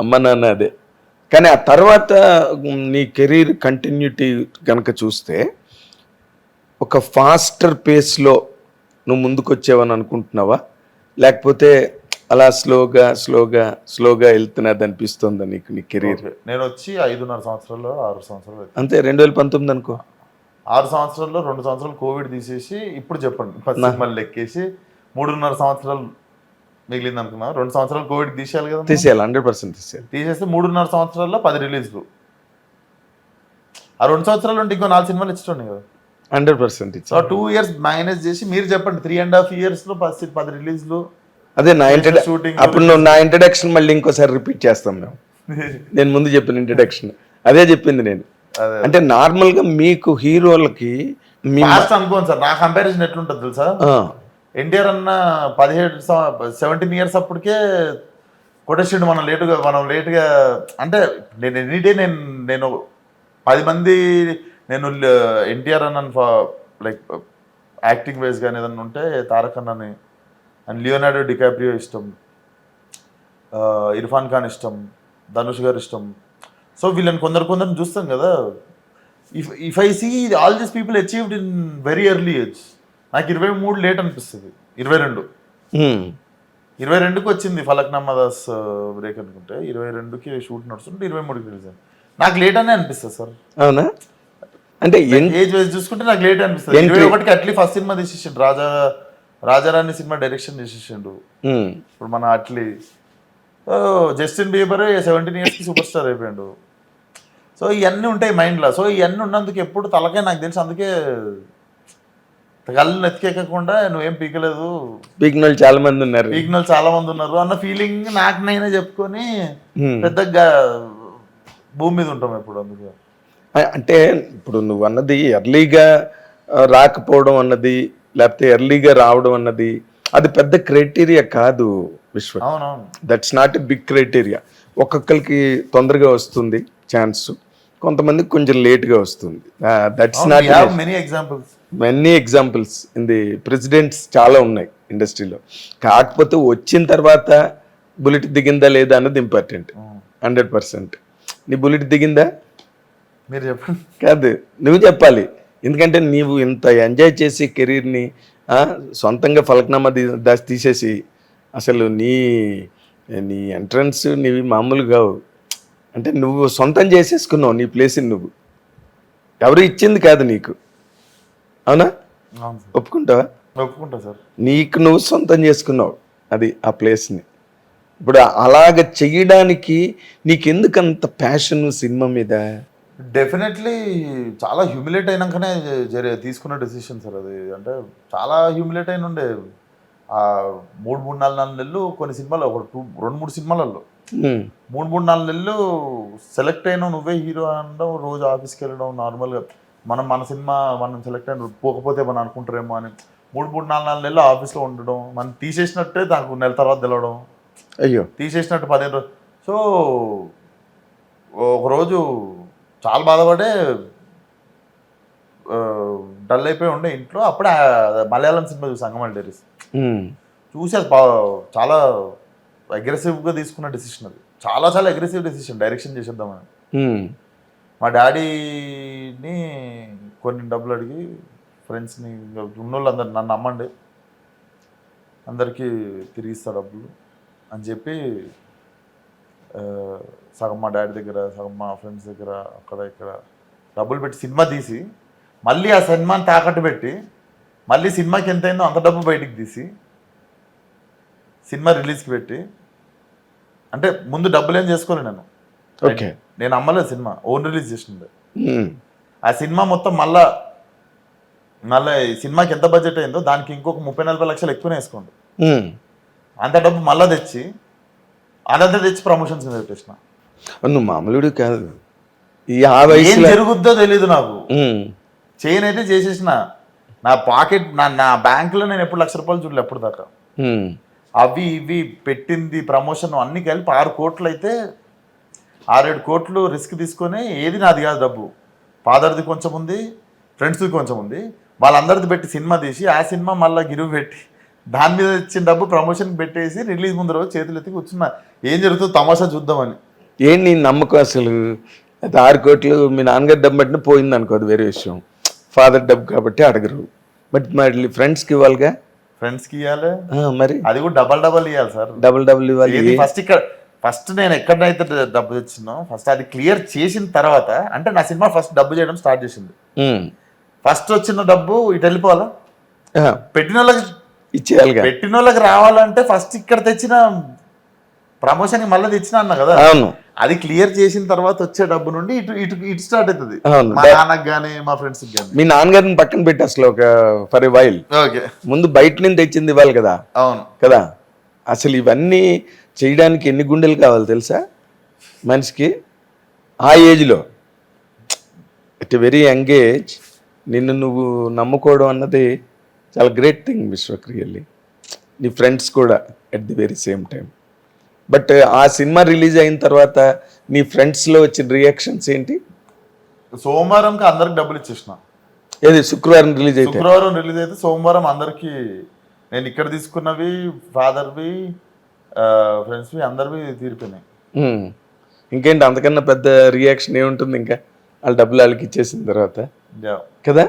అమ్మ నాన్న అదే. కానీ ఆ తర్వాత నీ కెరీర్ కంటిన్యూటీ కనుక చూస్తే ఒక ఫాస్టర్ పేస్లో నువ్వు ముందుకు వచ్చావని అనుకుంటున్నావా? లేకపోతే అలా స్లోగా స్లోగా స్లోగా వెళ్తున్నది అనిపిస్తుందా నీకు నీ కెరీర్. నేను వచ్చి ఐదున్నర సంవత్సరాలు ఆరు సంవత్సరాలు. అంతే రెండు వేల పంతొమ్మిది అనుకో. ఆరు సంవత్సరాల్లో రెండు సంవత్సరాలు కోవిడ్ తీసేసి ఇప్పుడు చెప్పండి సినిమాలు లెక్కేసి మూడున్నర సంవత్సరాలు మిగిలింది అనుకున్నా రెండు సంవత్సరాలు కోవిడ్ తీసేయాలి కదా? తీసేయాలి హండ్రెడ్ పర్సెంట్ తీసేయాలి. తీసేస్తే మూడున్నర సంవత్సరాల్లో పది రిలీజ్లు ఆ రెండు సంవత్సరాలు ఉంటే ఇంకో నాలుగు సినిమాలు ఇచ్చుండే కదా. Hundred percent so two years minus చేసి మీరు చెప్పండి త్రీ అండ్ హాఫ్ ఇయర్స్లో పది పది రిలీజ్లు అదే నా shooting, అప్పుడు నువ్వు నా ఇంట్రడక్షన్ మళ్ళీ ఇంకోసారి రిపీట్ చేస్తాం మేము. నేను ముందు చెప్పిన ఇంట్రడక్షన్ అదే చెప్పింది నేను. అంటే నార్మల్గా మీకు హీరోలకి మీ అనుకోండి సార్ నా కంపారిజన్ ఎట్లుంటుంది తెలుసా? ఎన్టీఆర్ అన్న పదిహేడు సెవెంటీన్ ఇయర్స్ అప్పటికే కొట్టేసిండు మనం లేటుగా మనం లేటుగా అంటే నేను ఎనీ డే నేను నేను పది మంది నేను ఎన్టీఆర్ అన్న లైక్ యాక్టింగ్ వైజ్ కానీ ఏదన్నా ఉంటే తారక్ అన్నని అండ్ లియోనార్డో డికాప్రియో ఇష్టం. ఇర్ఫాన్ ఖాన్ ఇష్టం ధనుష్ గారు ఇష్టం. సో వీళ్ళని కొందరు కొందరు చూస్తాం కదా. If if I see all these people achieved in very early age నాకు ఇరవై మూడు లేట్ అనిపిస్తుంది. ఇరవై రెండు. ఇరవై రెండుకి వచ్చింది ఫలక్నామా దాస్ బ్రేక్ అనుకుంటే. ఇరవై రెండుకి షూట్ నడుస్తుంటే ఇరవై మూడుకి రిలీజ్ అయింది. నాకు లేట్ అనే అనిపిస్తుంది సార్. అవునా? అంటే ఏజ్ వైజ్ చూసుకుంటే నాకు లేట్ అనిపిస్తుంది. ఇరవై ఒకటికి అట్లీ ఫస్ట్ సినిమా తీసేసిండు. రాజా రాజారాణి సినిమా డైరెక్షన్ చేసేసిండు ఇప్పుడు మన అట్లీ. జస్టిన్ బీబర్ సెవెంటీన్ ఇయర్స్కి సూపర్ స్టార్ అయిపోయాడు. సో ఇవన్నీ ఉంటాయి మైండ్లో సో ఇవన్నీ ఉన్నందుకు ఎప్పుడు తలకే నాకు తెలిసి. అందుకే కళ్ళు నెత్తికెక్కకుండా నువ్వేం పీకలేదు? పీకిన వాళ్ళు చాలా మంది ఉన్నారు. పీకిన చాలా మంది ఉన్నారు అన్న ఫీలింగ్ నాకు నేనే చెప్పుకొని. పెద్దగా భూమి మీద ఉంటాం ఎప్పుడు అందుకే. అంటే ఇప్పుడు నువ్వు అన్నది ఎర్లీగా రాకపోవడం అన్నది లేకపోతే ఎర్లీగా రావడం అన్నది అది పెద్ద క్రైటీరియా కాదు Vishwa. That's not a big criteria ఒక్కొక్కరికి తొందరగా వస్తుంది ఛాన్స్ కొంతమందికి కొంచెం లేట్గా వస్తుంది. That's not many examples many examples in the presidents చాలా ఉన్నాయి ఇండస్ట్రీలో కాకపోతే వచ్చిన తర్వాత బుల్లెట్ దిగిందా లేదా అన్నది ఇంపార్టెంట్ హండ్రెడ్ పర్సెంట్ నీ బుల్లెట్ దిగిందా? మీరు చెప్పండి. కాదు నువ్వు చెప్పాలి. ఎందుకంటే నీవు ఇంత ఎంజాయ్ చేసి కెరీర్ని సొంతంగా ఫలక్నామా దాచి తీసేసి అసలు నీ నీ ఎంట్రన్స్ నీవి మామూలు కావు. అంటే నువ్వు సొంతం చేసేసుకున్నావు నీ ప్లేస్ని నువ్వు. ఎవరు ఇచ్చింది కాదు నీకు. అవునా? ఒప్పుకుంటావా? ఒప్పుకుంటా సార్. నీకు నువ్వు సొంతం చేసుకున్నావు అది ఆ ప్లేస్ని. ఇప్పుడు అలాగ చెయ్యడానికి నీకెందుకు అంత ప్యాషన్ సినిమా మీద? డెఫినెట్లీ చాలా హ్యూమిలేట్ అయినాకనే జరి తీసుకున్న డెసిషన్ సార్ అది. అంటే చాలా హ్యూమిలేట్ అయిన ఉండే. ఆ మూడు మూడు నాలుగు నాలుగు నెలలు కొన్ని సినిమాలు ఒక టూ రెండు మూడు సినిమాలలో. మూడు మూడు నాలుగు నెలలు సెలెక్ట్ అయినావు నువ్వే హీరో అనడం రోజు ఆఫీస్కి వెళ్ళడం నార్మల్గా మనం మన సినిమా మనం సెలెక్ట్ అయిన పోకపోతే మనం అనుకుంటారేమో అని మూడు మూడు నాలుగు నాలుగు నెలలు ఆఫీస్లో ఉండడం మనం తీసేసినట్టే దానికి నెల తర్వాత తెలవడం. అయ్యో. తీసేసినట్టు పదిహేను రోజులు సో ఒకరోజు చాలా బాధపడే డల్ అయిపోయి ఉండే ఇంట్లో అప్పుడే మలయాళం సినిమా చూసి అంగమల్ డైరీస్ చూసి అది చాలా అగ్రెసివ్గా తీసుకున్న డెసిషన్ అది. చాలా చాలా అగ్రెసివ్ డెసిషన్ డైరెక్షన్ చేసేద్దామని. మా డాడీని కొన్ని డబ్బులు అడిగి ఫ్రెండ్స్ని ఉన్నోళ్ళు అందరు నన్ను నమ్మండి. అందరికీ తిరిగిస్తా డబ్బులు అని చెప్పి సగం మా డాడీ దగ్గర సగం మా ఫ్రెండ్స్ దగ్గర అక్కడ ఇక్కడ డబ్బులు పెట్టి సినిమా తీసి మళ్ళీ ఆ సినిమాని తాకట్టు పెట్టి మళ్ళీ సినిమాకి ఎంత అయిందో అంత డబ్బు బయటికి తీసి సినిమా రిలీజ్కి పెట్టి అంటే ముందు డబ్బులు ఏం చేసుకోలే నేను. ఓకే. నేను అమ్మలేదు సినిమా ఓన్ రిలీజ్ ఉమ్, ఆ సినిమా మొత్తం మళ్ళా మళ్ళీ ఈ సినిమాకి ఎంత బడ్జెట్ అయిందో దానికి ఇంకొక ముప్పై నలభై లక్షలు ఎక్కువనే వేసుకోండి. అంత డబ్బు మళ్ళా తెచ్చి అదంతా తెచ్చి ప్రమోషన్స్ మీద పెట్టేసిన. నువ్వు మామూలుడు కాదు. ఏం జరుగుద్దో తెలియదు నాకు. ఉమ్, చేయన్ అయితే చేసేసిన. నా పాకెట్ నా నా బ్యాంకులో నేను ఎప్పుడు లక్ష రూపాయలు చూడలే ఎప్పుడు దాకా అవి ఇవి పెట్టింది ప్రమోషన్ అన్ని కలిపి ఆరు కోట్లు అయితే ఆరేడు కోట్లు రిస్క్ తీసుకొని ఏది నాది కాదు డబ్బు. ఫాదర్ది కొంచెం ఉంది ఫ్రెండ్స్ది కొంచెం ఉంది. వాళ్ళందరిది పెట్టి సినిమా తీసి ఆ సినిమా మళ్ళీ గిరువు పెట్టి దాని మీద ఇచ్చిన డబ్బు ప్రమోషన్ పెట్టేసి రిలీజ్ ముందు రోజు చేతులు ఎత్తి కూర్చున్నా. ఏం జరుగుతుందో తమాషా చూద్దామని. ఏంటి నీ నమ్మకం అసలు? అది ఆరు కోట్లు మీ నాన్నగారు డబ్బు పెట్టిన పోయింది అనుకో అది వేరే విషయం. ఫాదర్ డబ్బు కాబట్టి అడగరు. బట్ మళ్ళీ ఫ్రెండ్స్కి ఇవ్వాలిగా? ఫ్రెండ్స్కి ఇవ్వాలి మరి? అది కూడా డబల్ డబల్ ఇవ్వాలి సార్. డబుల్ డబుల్ ఇవ్వాలి. ఫస్ట్ ఇక్కడ ఫస్ట్ నేను ఎక్కడైతే డబ్బు తెచ్చినో ఫస్ట్ అది క్లియర్ చేసిన తర్వాత అంటే నా సినిమా ఫస్ట్ డబ్బు చేయడం స్టార్ట్ చేసింది. ఫస్ట్ వచ్చిన డబ్బు ఇటు వెళ్ళిపోవాలా? పెట్టిన వాళ్ళకి ఇచ్చేయాలిగా పెట్టిన వాళ్ళకి రావాలంటే ఫస్ట్ ఇక్కడ తెచ్చిన ప్రమోషన్ మళ్ళీ తెచ్చిన అన్న కదా? అవును. అది క్లియర్ చేసిన తర్వాత వచ్చే డబ్బు నుండి ఇటు ఇటు ఇటు స్టార్ట్ అవుతుంది. మా నాన్నకి కానీ మా ఫ్రెండ్స్ కానీ మీ నాన్నగారిని పక్కన పెట్టి అసలు ఒక ఫర్ ఎ వైల్ ఓకే. ముందు బయట నుంచి తెచ్చింది ఇవ్వాలి కదా? అవును. కదా? అసలు ఇవన్నీ చేయడానికి ఎన్ని గుండెలు కావాలి తెలుసా? మనిషికి ఆ ఏజ్లో. ఎట్ వెరీ యంగ్ ఏజ్ నిన్ను నువ్వు నమ్ముకోవడం అన్నది చాలా గ్రేట్ థింగ్ విశ్వక్ రియల్లీ నీ ఫ్రెండ్స్ కూడా at the very same time but ఆ సినిమా రిలీజ్ అయిన తర్వాత నీ ఫ్రెండ్స్లో వచ్చిన రియాక్షన్స్ ఏంటి? సోమవారంకి అందరికి డబ్బులు ఇచ్చేసిన. ఏది? శుక్రవారం రిలీజ్ అయితే? శుక్రవారం రిలీజ్ అయితే సోమవారం అందరికి నేను ఇక్కడ తీసుకున్నవి ఫాదర్వి ఫ్రెండ్స్వి అందరివి తీరిపోయినాయి. ఇంకేంటి? అంతకన్నా పెద్ద రియాక్షన్ ఏముంటుంది ఇంకా? వాళ్ళ డబ్బులు వాళ్ళకి ఇచ్చేసిన తర్వాత. కదా?